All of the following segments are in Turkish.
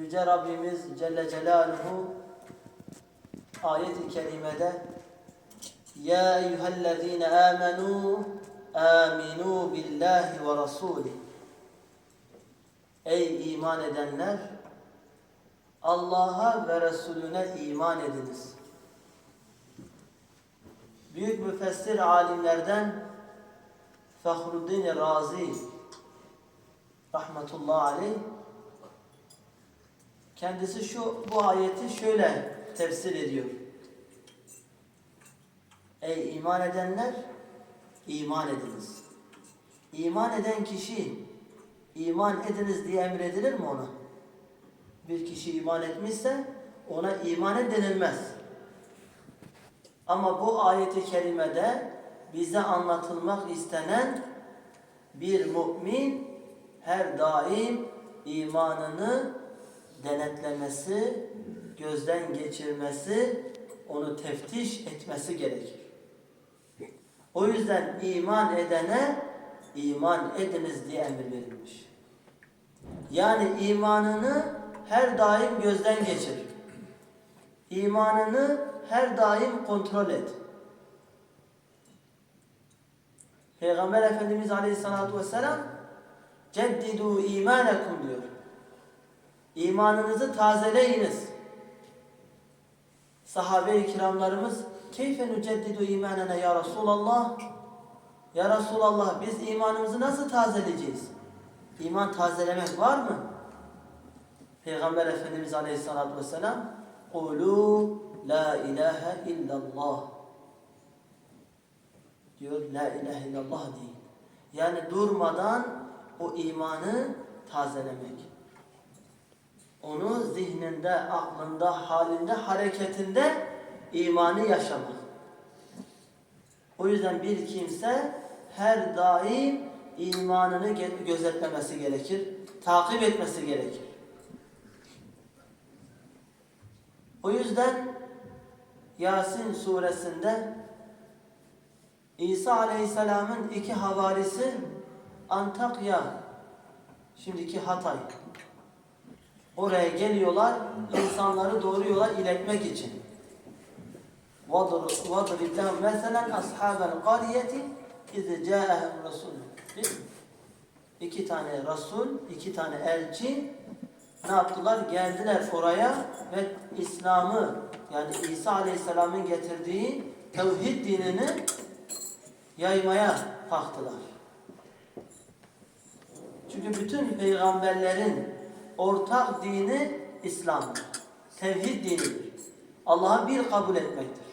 Yüce Rabbimiz Celle Celaluhu ayet-i kerimede Ya eyyühellezine amenu aminu billahi ve rasulih Ey iman edenler Allah'a ve Resulüne iman ediniz. Büyük müfessir alimlerden Fahruddin Razi rahmetullahi aleyh kendisi şu bu ayeti şöyle tefsir ediyor. Ey iman edenler iman ediniz. İman eden kişi iman ediniz diye emredilir mi ona? Bir kişi iman etmişse ona iman et denilmez. Ama bu ayeti kerimede bize anlatılmak istenen bir mümin her daim imanını denetlemesi, gözden geçirmesi, onu teftiş etmesi gerekir. O yüzden iman edene iman ediniz diye emir verilmiş. Yani imanını her daim gözden geçir. İmanını her daim kontrol et. Peygamber Efendimiz Aleyhisselatü Vesselam ceddidu imanekum diyor. İmanınızı tazeleyiniz. Sahabe-i kiramlarımız keyfe nüceddidu imanena ya Resulallah Ya Resulallah biz imanımızı nasıl tazeleyeceğiz? İman tazelemek var mı? Peygamber Efendimiz Aleyhisselatü Vesselam Kulu la ilahe illallah diyor la ilahe illallah deyin. Yani durmadan o imanı tazelemek. Onu zihninde, aklında, halinde, hareketinde imanı yaşamak. O yüzden bir kimse her daim imanını gözetlemesi gerekir, takip etmesi gerekir. O yüzden Yasin suresinde İsa Aleyhisselam'ın iki havarisi Antakya, şimdiki Hatay. Oraya geliyorlar, insanları doğru yola iletmek için. وَضْرِبْ لَهُمْ مَثَلًا أَصْحَابَ الْقَرْيَةِ اِذْ جَاءَهُمْ رَسُولٌ İki tane Resul, iki tane elçi ne yaptılar? Geldiler oraya ve İslam'ı yani İsa Aleyhisselam'ın getirdiği tevhid dinini yaymaya kalktılar. Çünkü bütün peygamberlerin ortak dini İslam'dır. Tevhid dinidir. Allah'a bir kabul etmektir.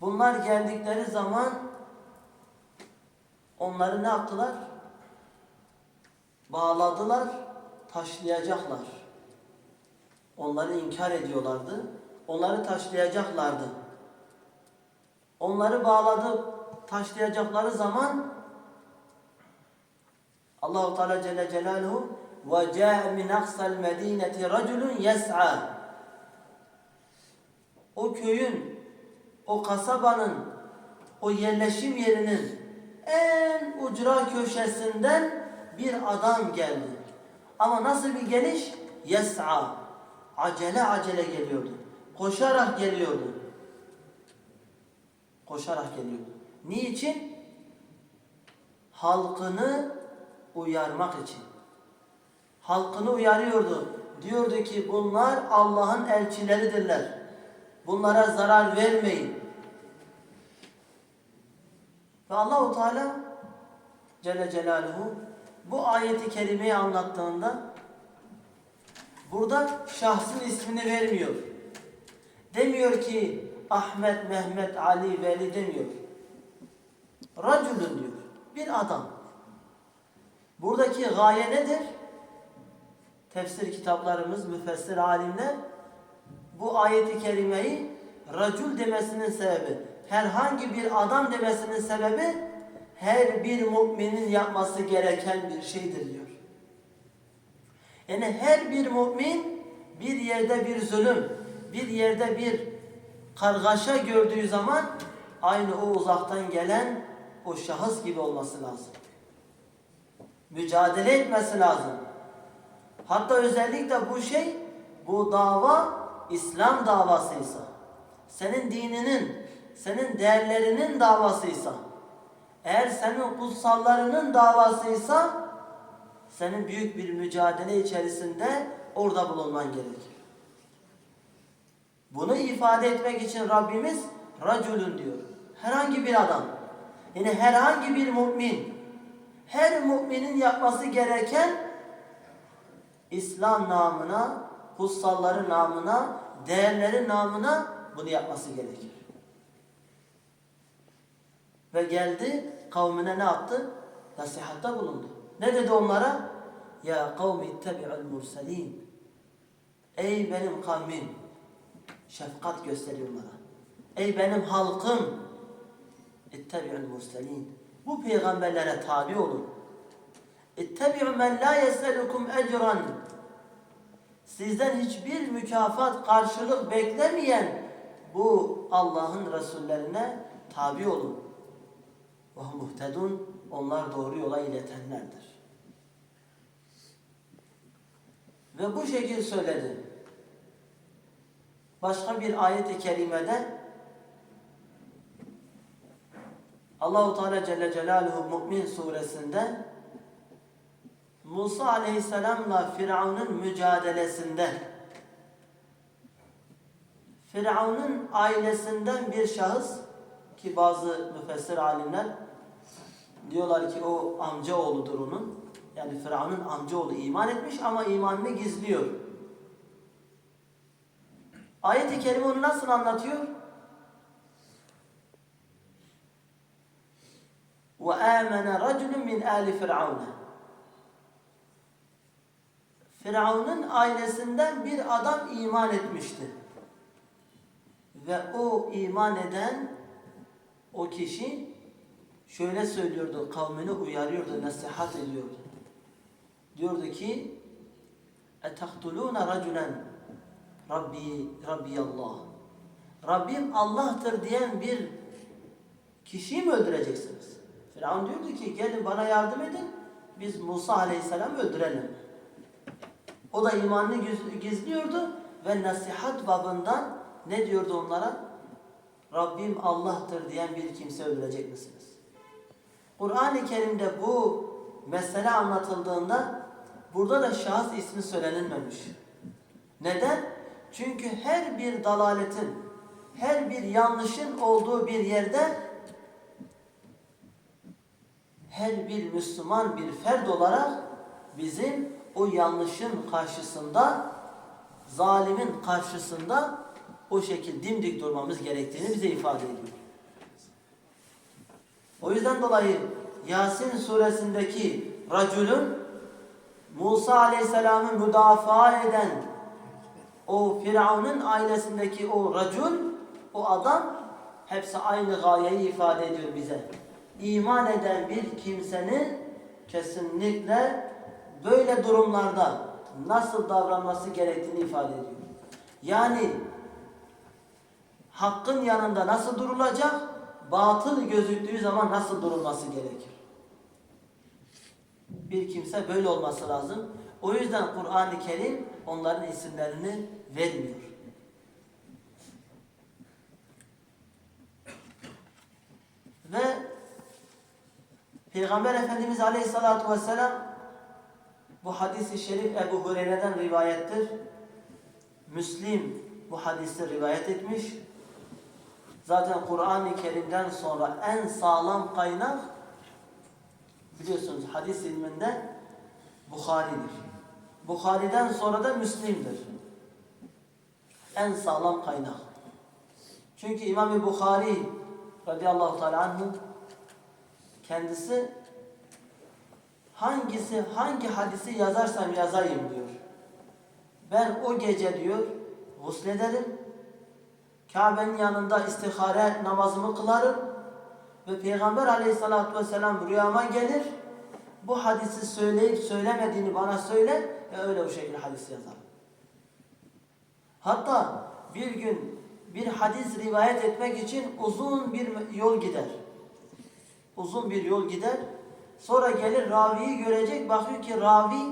Bunlar geldikleri zaman onları ne yaptılar? Bağladılar, taşlayacaklar. Onları inkar ediyorlardı. Onları taşlayacaklardı. Onları bağladı, taşlayacakları zaman Allahu Teala Celle Celaluhu caa min aqsal medineti raculun yes'a O köyün, o kasabanın, o yerleşim yerinin en ucra köşesinden bir adam geldi. Ama nasıl bir geliş? Yes'a. Acele acele geliyordu. Koşarak geliyordu. Koşarak geliyordu. Niçin? Halkını uyarmak için. Halkını uyarıyordu. Diyordu ki bunlar Allah'ın elçileridirler. Bunlara zarar vermeyin. Ve Allahu Teala Celle Celaluhu bu ayeti kerimeyi anlattığında burada şahsın ismini vermiyor. Demiyor ki Ahmet, Mehmet, Ali, Veli demiyor. Raculun diyor. Bir adam. Buradaki gaye nedir? Tefsir kitaplarımız, müfessir alimler bu ayeti kerimeyi racul demesinin sebebi, herhangi bir adam demesinin sebebi her bir müminin yapması gereken bir şeydir diyor. Yani her bir mümin bir yerde bir zulüm, bir yerde bir kargaşa gördüğü zaman aynı o uzaktan gelen o şahıs gibi olması lazım. Mücadele etmesi lazım. Hatta özellikle bu şey, bu dava İslam davasıysa, senin dininin, senin değerlerinin davasıysa, eğer senin kutsallarının davasıysa, senin büyük bir mücadele içerisinde orada bulunman gerekir. Bunu ifade etmek için Rabbimiz racülün diyor. Herhangi bir adam. Yani herhangi bir mümin. Her müminin yapması gereken İslam namına, kutsalları namına, değerleri namına bunu yapması gerekir. Ve geldi kavmine ne yaptı? Nasihatta bulundu. Ne dedi onlara? Ya kavmi ittebi'ul murselin. Ey benim kavmim. Şefkat gösteriyor onlara. Ey benim halkım. İttebi'ul murselin. Bu peygamberlere tabi olun. İttebi'u men la yeselukum ecran. Sizden hiçbir mükafat, karşılık beklemeyen bu Allah'ın Resullerine tabi olun. Muhtedun onlar doğru yola iletenlerdir. Ve bu şekil söyledi. Başka bir ayet-i kerimede Allahu Teala Celle Celaluhu Mü'min suresinde Musa Aleyhisselam'la Firavun'un mücadelesinde Firavun'un ailesinden bir şahıs ki bazı müfessir alimler diyorlar ki o amca oğludur onun. Yani Firavun'un amca oğlu iman etmiş ama imanını gizliyor. Ayet-i Kerime onu nasıl anlatıyor? وَآمَنَ رَجُلٌ مِنْ آلِ فِرْعَوْنَ Firavun'un ailesinden bir adam iman etmişti. Ve o iman eden o kişi şöyle söylüyordu, kavmini uyarıyordu, nasihat ediyordu. Diyordu ki اَتَقْتُلُونَ رَجُلًا Rabbi, Rabbi Allah. Rabbim Allah'tır diyen bir kişiyi mi öldüreceksiniz? Firavun diyordu ki gelin bana yardım edin, biz Musa Aleyhisselam'ı öldürelim. O da imanını giz- gizliyordu ve nasihat babından ne diyordu onlara? Rabbim Allah'tır diyen bir kimse öldürecek misiniz? Kur'an-ı Kerim'de bu mesele anlatıldığında burada da şahıs ismi söylenilmemiş. Neden? Çünkü her bir dalaletin, her bir yanlışın olduğu bir yerde her bir Müslüman bir ferd olarak bizim o yanlışın karşısında, zalimin karşısında o şekilde dimdik durmamız gerektiğini bize ifade ediyor. O yüzden dolayı Yasin suresindeki racülün Musa aleyhisselamı müdafaa eden o Firavun'un ailesindeki o racül, o adam hepsi aynı gayeyi ifade ediyor bize. İman eden bir kimsenin kesinlikle böyle durumlarda nasıl davranması gerektiğini ifade ediyor. Yani hakkın yanında nasıl durulacak, batıl gözüktüğü zaman nasıl durulması gerekir. Bir kimse böyle olması lazım. O yüzden Kur'an-ı Kerim onların isimlerini vermiyor. Ve Peygamber Efendimiz Aleyhisselatü Vesselam bu hadisi şerif Ebu Hureyre'den rivayettir. Müslim bu hadisi rivayet etmiş. Zaten Kur'an-ı Kerim'den sonra en sağlam kaynak biliyorsunuz hadis ilminde Bukhari'dir. Bukhari'den sonra da Müslim'dir. En sağlam kaynak. Çünkü İmam-ı Bukhari radıyallahu teala anhu kendisi hangisi hangi hadisi yazarsam yazayım diyor. Ben o gece diyor guslederim. Kabe'nin yanında istihare namazımı kılarım. Ve Peygamber aleyhissalatü vesselam rüyama gelir. Bu hadisi söyleyip söylemediğini bana söyle ve öyle o şekilde hadis yazarım. Hatta bir gün bir hadis rivayet etmek için uzun bir yol gider. Uzun bir yol gider. Sonra gelir raviyi görecek. Bakıyor ki ravi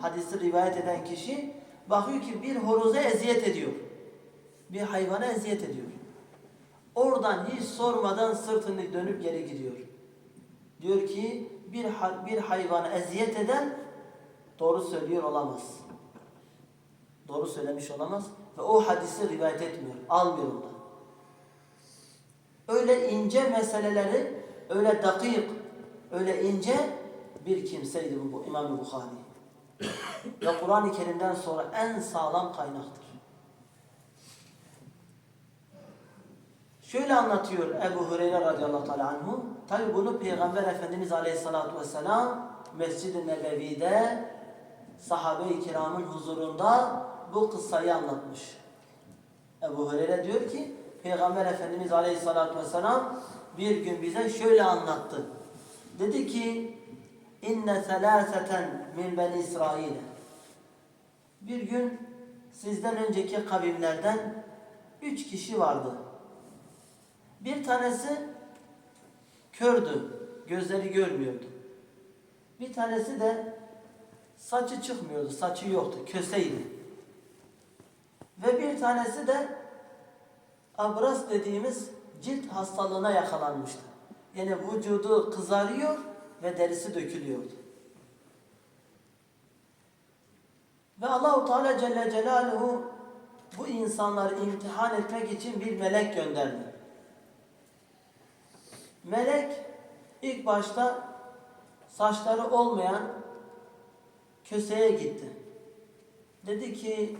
hadisi rivayet eden kişi bakıyor ki bir horoza eziyet ediyor. Bir hayvana eziyet ediyor. Oradan hiç sormadan sırtını dönüp geri gidiyor. Diyor ki bir, bir hayvana eziyet eden doğru söylüyor olamaz. Doğru söylemiş olamaz ve o hadisi rivayet etmiyor, almıyor ondan. Öyle ince meseleleri, öyle dakik, öyle ince bir kimseydi bu, İmam-ı Bukhari. Ve Kur'an-ı Kerim'den sonra en sağlam kaynaktır. Şöyle anlatıyor Ebu Hureyre radıyallahu anhu. Tabi bunu Peygamber Efendimiz aleyhissalatu vesselam Mescid-i Nebevi'de sahabe-i kiramın huzurunda bu kıssayı anlatmış. Ebu Hureyre diyor ki Peygamber Efendimiz aleyhissalatu vesselam bir gün bize şöyle anlattı. Dedi ki inne selâseten min beni İsrail. Bir gün sizden önceki kavimlerden üç kişi vardı. Bir tanesi kördü, gözleri görmüyordu. Bir tanesi de saçı çıkmıyordu, saçı yoktu, köseydi. Ve bir tanesi de abras dediğimiz cilt hastalığına yakalanmıştı. Yani vücudu kızarıyor ve derisi dökülüyordu. Ve Allahu Teala Celle Celaluhu bu insanları imtihan etmek için bir melek gönderdi. Melek ilk başta saçları olmayan köseye gitti. Dedi ki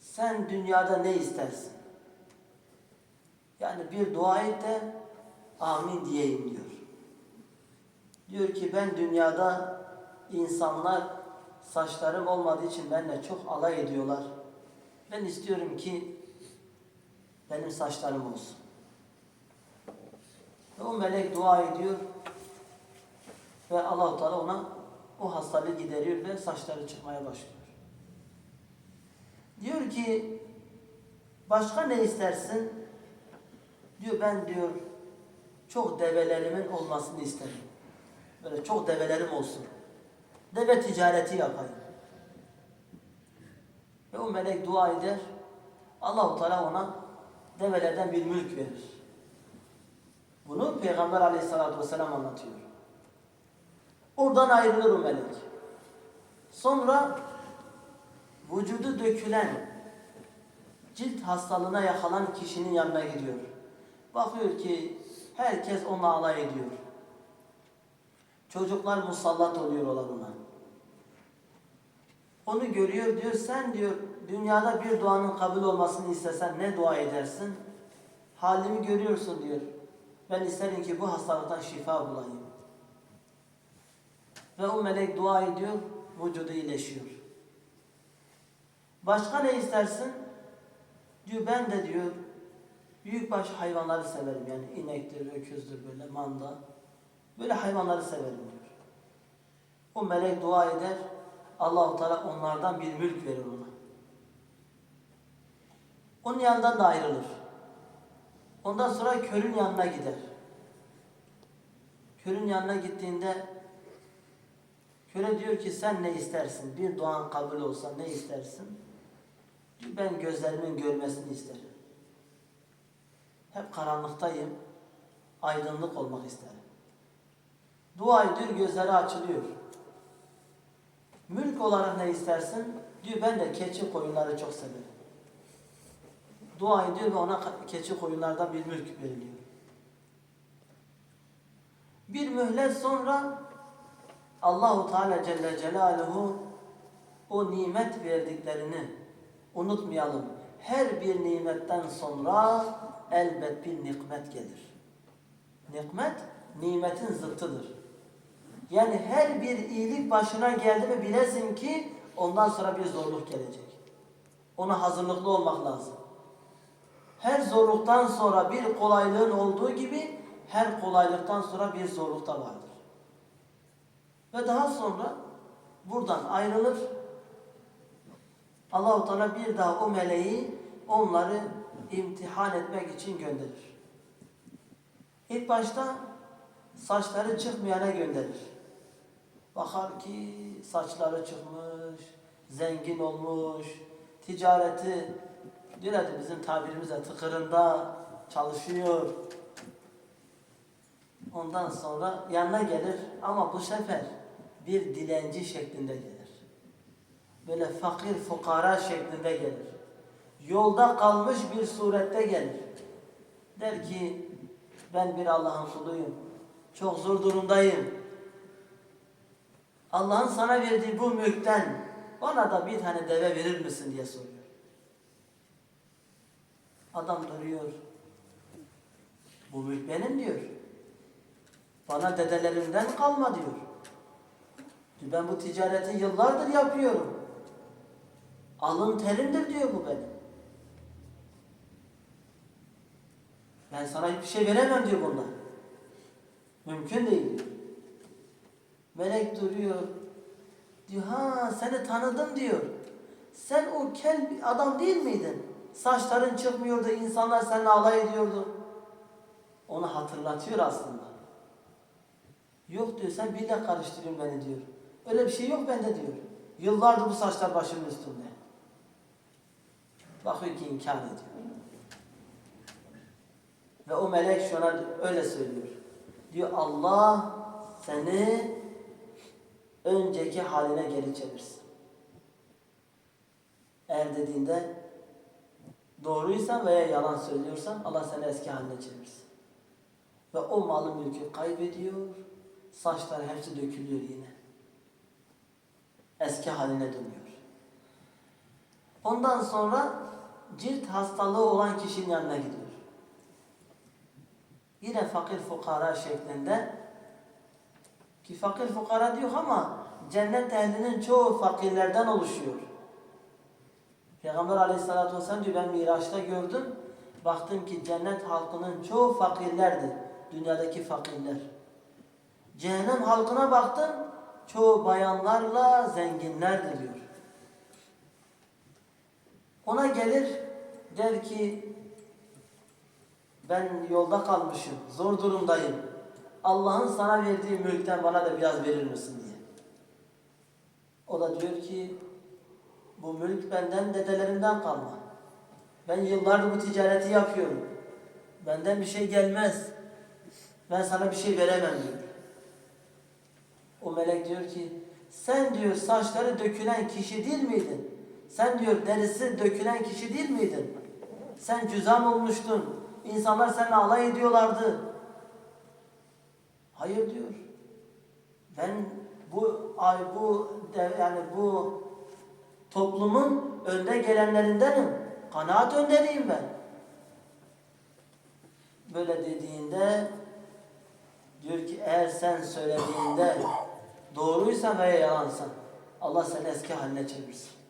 sen dünyada ne istersin? Yani bir dua et de amin diyeyim diyor. Diyor ki ben dünyada insanlar saçlarım olmadığı için benimle çok alay ediyorlar. Ben istiyorum ki benim saçlarım olsun. Ve o melek dua ediyor ve Allah-u Teala ona o hastalığı gideriyor ve saçları çıkmaya başlıyor. Diyor ki başka ne istersin? Diyor ben diyor çok develerimin olmasını isterim. Böyle çok develerim olsun. Deve ticareti yapayım. Ve o melek dua eder. Allah-u Teala ona develerden bir mülk verir. Bunu Peygamber aleyhissalatü vesselam anlatıyor. Oradan ayrılır o melek. Sonra vücudu dökülen cilt hastalığına yakalan kişinin yanına gidiyor. Bakıyor ki herkes onunla alay ediyor. Çocuklar musallat oluyorlar ona. Onu görüyor diyor sen diyor dünyada bir duanın kabul olmasını istesen ne dua edersin? Halimi görüyorsun diyor. Ben isterim ki bu hastalıktan şifa bulayım. Ve o melek dua ediyor, vücudu iyileşiyor. Başka ne istersin? Diyor ben de diyor büyükbaş hayvanları severim yani inektir, öküzdür böyle manda. Böyle hayvanları severim diyor. O melek dua eder. Allahu Teala onlardan bir mülk verir ona. Onun yanından da ayrılır. Ondan sonra körün yanına gider. Körün yanına gittiğinde köre diyor ki sen ne istersin? Bir duan kabul olsa ne istersin? Diyor, ben gözlerimin görmesini isterim. Hep karanlıktayım. Aydınlık olmak isterim. Dua ediyor gözleri açılıyor. Mülk olarak ne istersin? Diyor ben de keçi koyunları çok severim. Dua ediyor ve ona keçi koyunlardan bir mülk veriliyor. Bir mühlet sonra Allahu Teala Celle Celaluhu o nimet verdiklerini unutmayalım. Her bir nimetten sonra elbet bir nikmet gelir. Nikmet nimetin zıttıdır. Yani her bir iyilik başına geldi mi bilesin ki ondan sonra bir zorluk gelecek. Ona hazırlıklı olmak lazım. Her zorluktan sonra bir kolaylığın olduğu gibi her kolaylıktan sonra bir zorluk da vardır. Ve daha sonra buradan ayrılır. Allahu Teala bir daha o meleği onları imtihan etmek için gönderir. İlk başta saçları çıkmayana gönderir. Bakar ki saçları çıkmış, zengin olmuş, ticareti diyor bizim tabirimizle tıkırında çalışıyor. Ondan sonra yanına gelir ama bu sefer bir dilenci şeklinde gelir. Böyle fakir fukara şeklinde gelir. Yolda kalmış bir surette gelir. Der ki ben bir Allah'ın kuluyum. Çok zor durumdayım. Allah'ın sana verdiği bu mülkten bana da bir tane deve verir misin diye soruyor. Adam duruyor. Bu mülk benim diyor. Bana dedelerimden kalma diyor. Ben bu ticareti yıllardır yapıyorum. Alın terimdir diyor bu benim. Ben sana hiçbir şey veremem diyor bundan. Mümkün değil. Melek duruyor. Diyor ha seni tanıdım diyor. Sen o kel bir adam değil miydin? Saçların çıkmıyordu, insanlar seninle alay ediyordu. Onu hatırlatıyor aslında. Yok diyor sen bir de karıştırıyorsun beni diyor. Öyle bir şey yok bende diyor. Yıllardır bu saçlar başımın üstünde. Bakıyor ki inkar ediyor. Ve o melek şuna öyle söylüyor. Diyor Allah seni önceki haline geri çevirsin. Eğer dediğinde doğruysan veya yalan söylüyorsan Allah seni eski haline çevirsin. Ve o malı mülkü kaybediyor. Saçları hepsi dökülüyor yine. Eski haline dönüyor. Ondan sonra cilt hastalığı olan kişinin yanına gidiyor. Yine fakir fukara şeklinde ki fakir fukara diyor ama cennet ehlinin çoğu fakirlerden oluşuyor. Peygamber aleyhissalatü vesselam diyor ben Miraç'ta gördüm. Baktım ki cennet halkının çoğu fakirlerdi. Dünyadaki fakirler. Cehennem halkına baktım. Çoğu bayanlarla zenginlerdi diyor. Ona gelir der ki ben yolda kalmışım, zor durumdayım. Allah'ın sana verdiği mülkten bana da biraz verir misin diye. O da diyor ki bu mülk benden dedelerimden kalma. Ben yıllardır bu ticareti yapıyorum. Benden bir şey gelmez. Ben sana bir şey veremem diyor. O melek diyor ki sen diyor saçları dökülen kişi değil miydin? Sen diyor derisi dökülen kişi değil miydin? Sen cüzam olmuştun. İnsanlar seninle alay ediyorlardı. Hayır diyor. Ben bu ay bu yani bu toplumun önde gelenlerindenim. Kanaat önderiyim ben. Böyle dediğinde diyor ki eğer sen söylediğinde doğruysa veya yalansa Allah seni eski haline çevirsin.